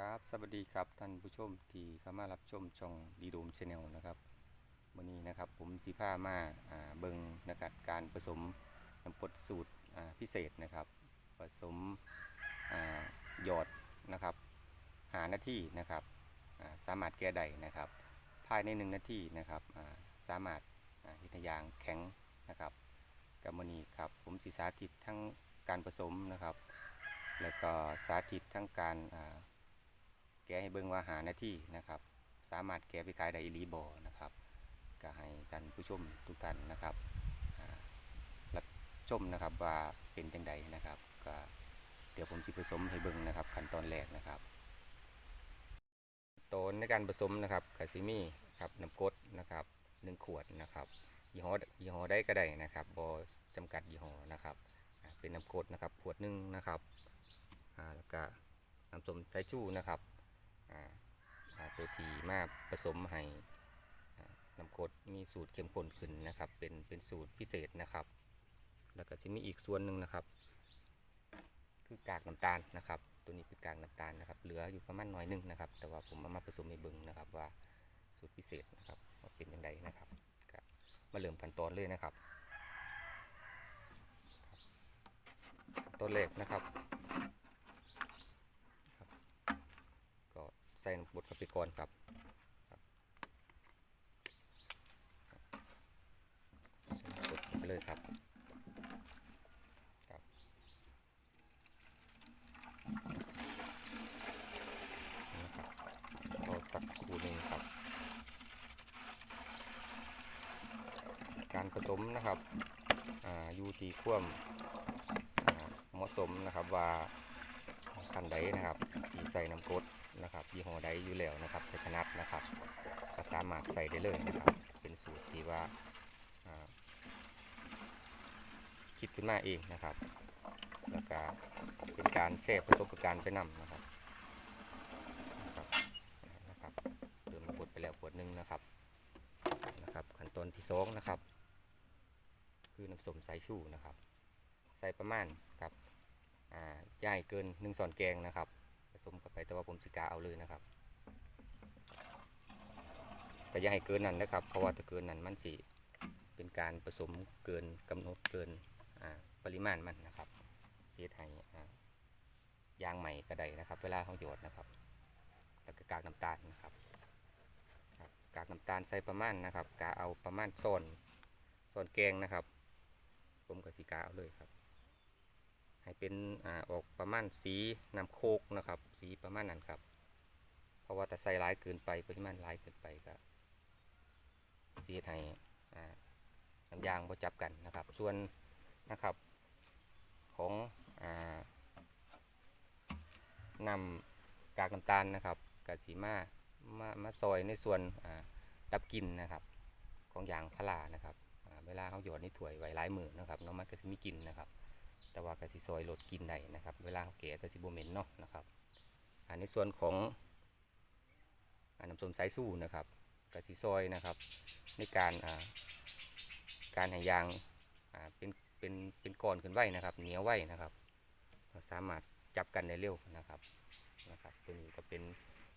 ครับ สวัสดีครับท่านผู้ชมที่เข้ามารับชมช่องดีโดมชาแนลนะครับวันนี้นะครับผมสีผ้ามาอ่าเบิงนะครับการผสมน้ำกดสูตรอ่าพิเศษนะครับ ผสมอ่าหยอดนะครับ หาหน้าที่นะครับอ่าสามารถแก้ได้นะครับ ภายในหนึ่งนาทีนะครับอ่าสามารถอ่าเฮ็ดให้ยางแข็งนะครับกับมือนี้ครับผมสีสาธิตทั้งการผสมนะครับ แล้วก็สาธิตทั้งการอ่า กะให้เบิ่งว่าหาหน้าที่นะครับ สามารถแกะไปขายได้อีหลีบอนะครับก็ให้ท่านผู้ชมทุกท่านนะครับรับชมนะครับว่าเป็นจังใดนะครับก็เดี๋ยวผมจะผสมให้เบิ่งนะครับขั้นตอนแรกนะครับตอนในการผสมนะครับคาซิมี่ครับน้ำกดนะครับหนึ่งขวดนะครับยี่ห้อยี่ห้อได้ก็ได้นะครับบอจำกัดยี่ห้อนะครับ เป็นน้ำกดนะครับขวดหนึ่งนะครับแล้วก็น้ำส้มสายชูนะครับ ตัวทีมาผสมให้น้ำกรดมีสูตรเข้มข้นขึ้นนะครับ เป็นเป็นสูตรพิเศษนะครับ แล้วก็จะมีอีกส่วนหนึ่งนะครับ คือกากน้ำตาลนะครับ ตัวนี้คือกากน้ำตาลนะครับ เหลืออยู่ประมาณหน่อยหนึงนะครับ แต่ว่าผมเอามาผสมในเบิงนะครับ ว่าสูตรพิเศษนะครับว่าเป็นยังไงนะครับมาเริ่มขั้นตอนเลยนะครับขั้นตอนแรกนะครับ ก็ ใส่น้ำบดเข้าไปก่อนครับครับใส่น้ำบดเข้าไปเลยครับครับ นี่ครับรอสักครู่หนึ่งครับ การผสมนะครับอ่ายูที่ความอ่าเหมาะสมนะครับว่าคันใดนะครับที่ใส่น้ำกรด นะครับยี่ห้อใดอยู่แล้วนะครับแต่ถนัดนะครับก็สามารถใส่ได้เลยนะครับ เป็นสูตรที่ว่าคิดขึ้นมาเองนะครับ แล้วก็เป็นการแชร์ประสบการณ์ไปนำนะครับนะครับนะครับเติมน้ำกรดไปแล้วขวดหนึงนะครับนะครับขั้นตอนที่สองนะครับ คือน้ำส้มสายชูนะครับ ใส่ประมาณครับอ่าย่ายเกินหนึ่งส่วนแกงนะครับ สมเข้าไปแต่ว่าผมสิกาเอาเลยนะครับแต่อย่าให้เกินนั้นนะครับ เพราะว่าถ้าเกินนั้นมันสิเป็นการผสมเกินกำหนดเกินปริมาณมันนะครับเสียให้อ่ายางใหม่ก็ได้นะครับ เวลาเขาหยดนะครับ แล้วก็กากน้ำตาลนะครับกากน้ำตาลใส่ประมาณนะครับกาเอาประมาณโซนโซนแกงนะครับ ผมกับสีกาเอาเลยครับ ให้เป็นอ่าออกประมาณสีน้ำโคกนะครับ สีประมาณนั้นครับ เพราะว่าถ้าใส่ร้ายเกินไปปริมาณร้ายเกินไปก็สีให้อ่าน้ำยางบ่จับกันนะครับ ส่วนนะครับของอ่านำกากน้ำตาลนะครับกับสีมามามาซอยในส่วนอ่าดับกลิ่นนะครับ ของยางพารานะครับเวลาเขาหยอดในถ้วยไว้หลายมือนะครับเน้องมันก็จะมีกลิ่นนะครับ แต่ว่ากระสิซอยลดกินได้นะครับ เวลาเขาแก่กสิบเหม็นเนาะนะครับอันในส่วนของอน้ำส้มสายสู้นะครับกระสิซอยนะครับ ในการการห้ยางเป็นเป็นเป็นก้อนขึ้นไว้นะครับ เหนียวไว้นะครับสามารถจับกันได้เร็วนะครับนะครับตัวนี้ก็เป็น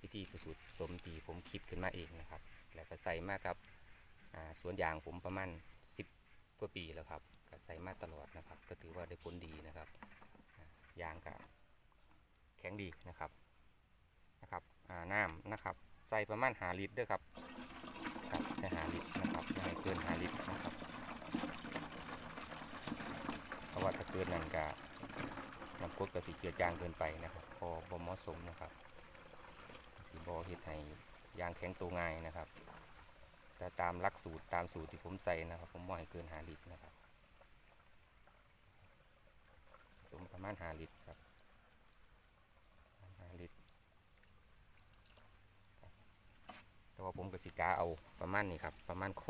วิธีสูตรสมที่ผมคิดขึ้นมาเองนะครับ แล้วก็ใส่มากครับสวนยางผมประมาณ10กว่าปีแล้วครับ ก็ใส่มาตลอดนะครับ ก็ถือว่าได้ผลดีนะครับยางก็แข็งดีนะครับนะครับน้ำนะครับใส่ประมาณหาลิตรด้วยครับครับใส่หาลิตรนะครับไม่ให้เกินหาลิตรนะครับเพราะว่าถ้าเกินนั้นก็น้ำกรดก็สิเจือจางเกินไปนะครับพอบ่เหมาะสมนะครับสิบอเฮ็ดให้ยางแข็งตัวง่ายนะครับแต่ตามลักสูตรตามสูตรที่ผมใส่นะครับ ผมบ่ให้เกินหาลิตรนะครับ ผส มประมาณหาลิตรครับหาลิตรแต่ว่าผมกับสิกาเอาประมาณนี้ครับ ประมาณโค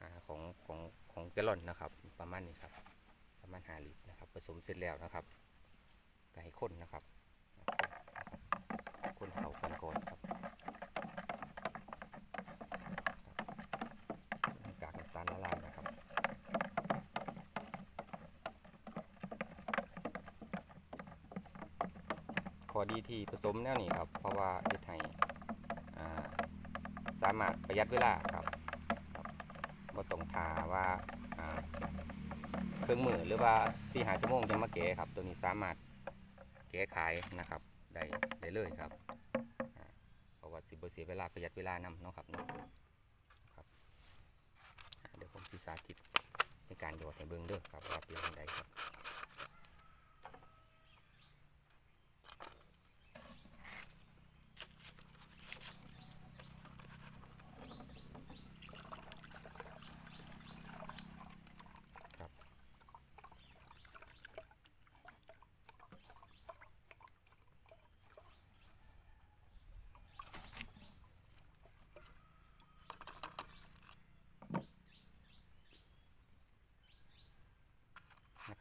อ่ของของของแกลลอนนะครับ ประมาณนี้ครับ ประมาณหาลิตรนะครับ ผสมเสร็จแล้วนะครับก็ให้ข้นนะครับ คนเข้ากันก่อนครับให้กากน้ำตาลละลายนะครับ ค ข้อดีที่ผสมแนวนี้ครับ เพราะว่าเฮ็ดให้สามารถประหยัดเวลาครับครับบ่ต้องทาว่าเครื่องมือหรือว่าสี่หาชั่วโมงจะมาแก้ครับ ตัวนี้สามารถแก้ขายนะครับได้ได้เลยครับเพราะว่าสิบเสียเวลาประหยัดเวลานำเนาะครับเนาะครับเดี๋ยวผมสิสาธิตในการโยดให้เบิ่งเด้อครับว่าเป็นจังไดครับ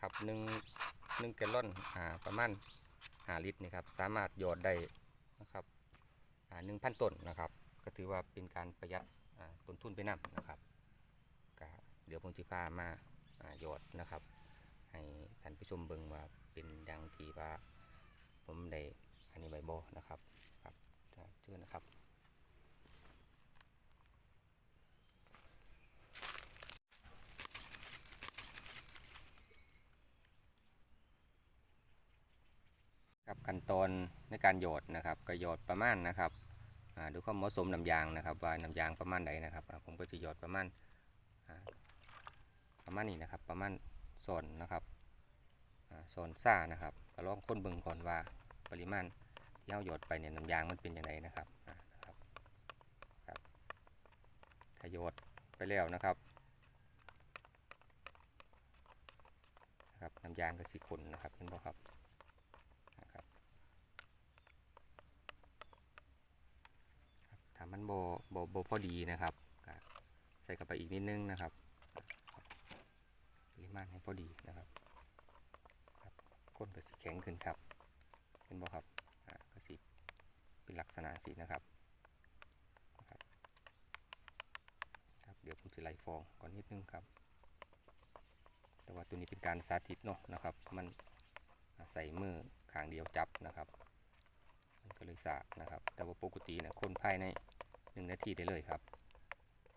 ครับหนึ่งหนึ่งแกลลอนอ่าประมาณหาลิตรนี่ครับสามารถหยอดได้นะครับอ่าหนึ่งพันต้นนะครับ ก็ถือว่าเป็นการประหยัดอ่าต้นทุนไปนำนะครับก็เดี๋ยวผมจะพามาอ่าหยอดนะครับ ให้ท่านผู้ชมเบิ่งว่าเป็นดังที่ว่าผมได้อันนี้ใบโบนะครับครับเชิญนะครับ ขั้นตอนในการหยดนะครับก็หยดประมาณนะครับดูความเหมาะสมน้ำยางนะครับ ว่าน้ำยางประมาณใดนะครับ ผมก็จะหยดประมาณประมาณนี้นะครับ ประมาณโซนนะครับอ่าโซนซ่านะครับก็ลองค้นเบิ่งก่อนว่าปริมาณที่เราหยดไปเนี่ยน้ำยางมันเป็นยังไงนะครับครับถ้าหยดไปแล้วนะครับนะครับน้ำยางก็สีขุ่นนะครับเห็นไหมครับถ้ามันโบโบโบพอดีนะครับใส่เข้าไปอีกนิดนึงนะครับปริมาณให้พอดีนะครับครับก้นก็สีแข็งขึ้นครับเห็นบ่ครับก็สีเป็นลักษณะสีนะครับครับเดี๋ยวผมจะไล่ฟองก่อนนิดนึงครับ แต่ว่าตัวนี้เป็นการสาธิตเนาะนะครับ มันใส่มือข้างเดียวจับนะครับ มันก็เลยสานะครับ แต่ว่าปกตินะคนภายใน หนึ่งนาทีได้เลยครับ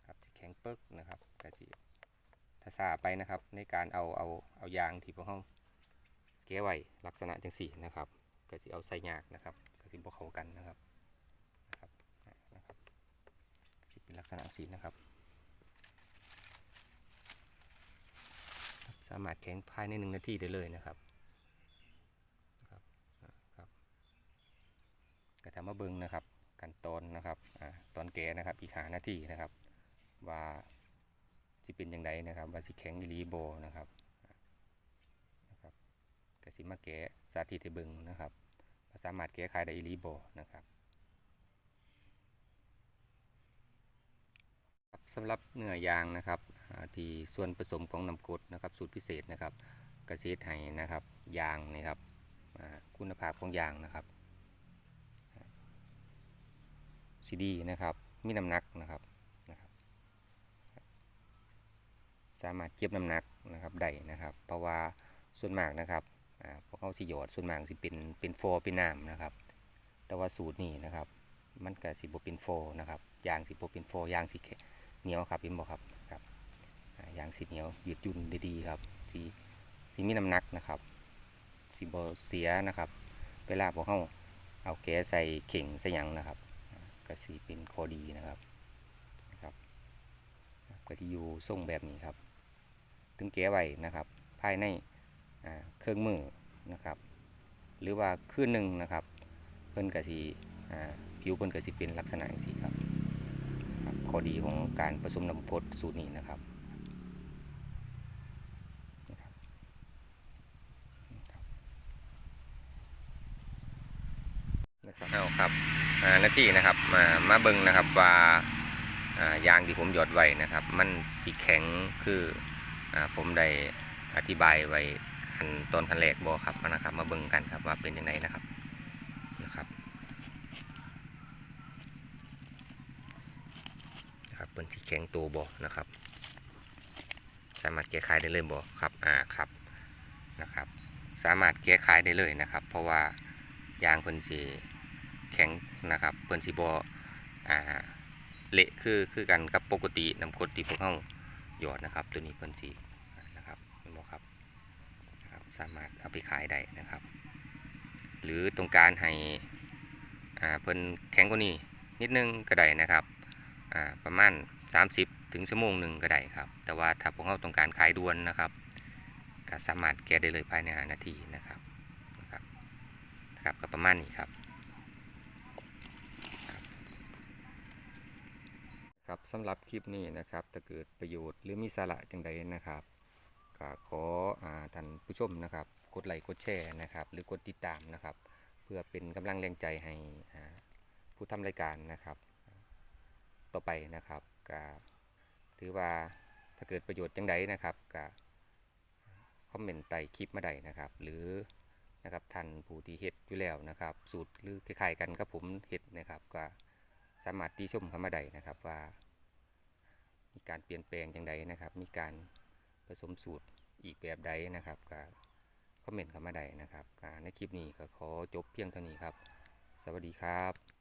ครับแข็งเปิกนะครับกระสีถ้าซาไปนะครับ ในการเอาเอาเอายางที่พวกเขาแก้ไว้ลักษณะจังสี่นะครับกระสีเอาใส่ยากนะครับกระสีบวกเขากันนะครับนะครับนะครับเป็นลักษณะสีนะครับ สามารถแข็งภายในหนึ่งนาทีได้เลยนะครับนะครับครับก็ทำมาเบิ้งนะครับ กันตอนนะครับอ่าตอนแก่นะครับอีกหานาที่นะครับ ว่าสิเป็นยังไงนะครับ ว่าสิแข็งอีหลีโบนะครับนะครับกสิมาแก้สาธิตให้เบิ้งนะครับาสามารถแก้ไขได้อีหลีโบนะครับสำหรับเนื้อยางนะครับที่ส่วนผสมของน้ำกรดนะครับ สูตรพิเศษนะครับกระเซ็ดให้นะครับ ยางนี่ครับคุณภาพของยางนะครับ ซีดีนะครับมีน้ำหนักนะครับนะครับ สามารถเก็บน้ำหนักนะครับได้นะครับ เพราะว่าส่วนมากนะครับพวกเขาสิหยอดส่วนมากสิเป็นเป็นโฟร์เป็นน้ำนะครับ แต่ว่าสูตรนี้นะครับ มันก็สิบเป็นโฟร์นะครับยางสิบเป็นโฟร์ยางสิเหนียวครับเป็นบอกครับครับยางสิเหนียวยืดยุ่นด้ดีครับสีสีมีน้ำหนักนะครับสีบเสียนะครับ เวลาพวกเขาเอาแก๊สใส่เข่งใส่หยังนะครับ ก็สีเป็นข้อดีนะครับนะครับก็จะอยู่ทรงแบบนี้ครับ ถึงแก้ไว้นะครับ ภายในเครื่องมือนะครับ หรือว่าคืนหนึ่งนะครับ เพิ่นกะสีผิวเพิ่นกะสีเป็นลักษณะอย่างนี้ครับครับ ข้อดีของการผสมน้ำกรดสูตรนี้นะครับ นะครับเอาครับหน้าที่นะครับมามาเบิ่งนะครับว่าายางที่ผมหยอดไว้นะครับ มันสีแข็งคืออผมได้อธิบายไว้ขั้นตอนขั้นแรกบอครับนะครับ มาเบิ่งกันครับว่าเป็นยังไงนะครับนะครับครับเป็นสีแข็งตัวบอนะครับ สามารถแก้ไขได้เลยบอครับอ่าครับนะครับ สามารถแก้ไขได้เลยนะครับ เพราะว่ายางเพิ่นสิ แข็งนะครับเพิ่นสิบ่อ่าเละคือคือกันกับปกติน้ำกดที่พวกเฮาหยอดนะครับ ตัวนี้เพิ่นสินะครับเห็นบ่ครับนะครับ สามารถเอาไปขายได้นะครับ หรือต้องการให้อ่าเพิ่นแข็งกว่านี้นิดนึงก็ได้นะครับอ่าประมาณ 30 ถึงชั่วโมงหนึ่งก็ได้ครับ แต่ว่าถ้าพวกเราต้องการขายด่วนนะครับก็สามารถแก้ได้เลยภายใน5นาทีนะครับนะครับนะครับก็ประมาณนี้ครับ ครับสำหรับคลิปนี้นะครับถ้าเกิดประโยชน์หรือมีสาระจังใดนะครับก็ขออท่านผู้ชมนะครับ กดไลค์กดแชร์นะครับ หรือกดติดตามนะครับ เพื่อเป็นกำลังแรงใจให้ผู้ทำรายการนะครับ ต่อไปนะครับก็ถือว่าถ้าเกิดประโยชน์จังใดนะครับก็คอมเมนต์ใต้คลิปมาได้นะครับ หรือนะครับท่านผู้ที่เฮ็ดอยู่แล้วนะครับ สูตรหรือคล้ายๆกันกับผมเฮ็ดนะครับก็ สามารถตีชมเข้ามาได้นะครับว่า มีการเปลี่ยนแปลงอย่างไรนะครับ มีการผสมสูตรอีกแบบใดนะครับก็คอมเมนต์เข้ามาได้นะครับก็ในคลิปนี้ก็ขอจบเพียงเท่านี้ครับ สวัสดีครับ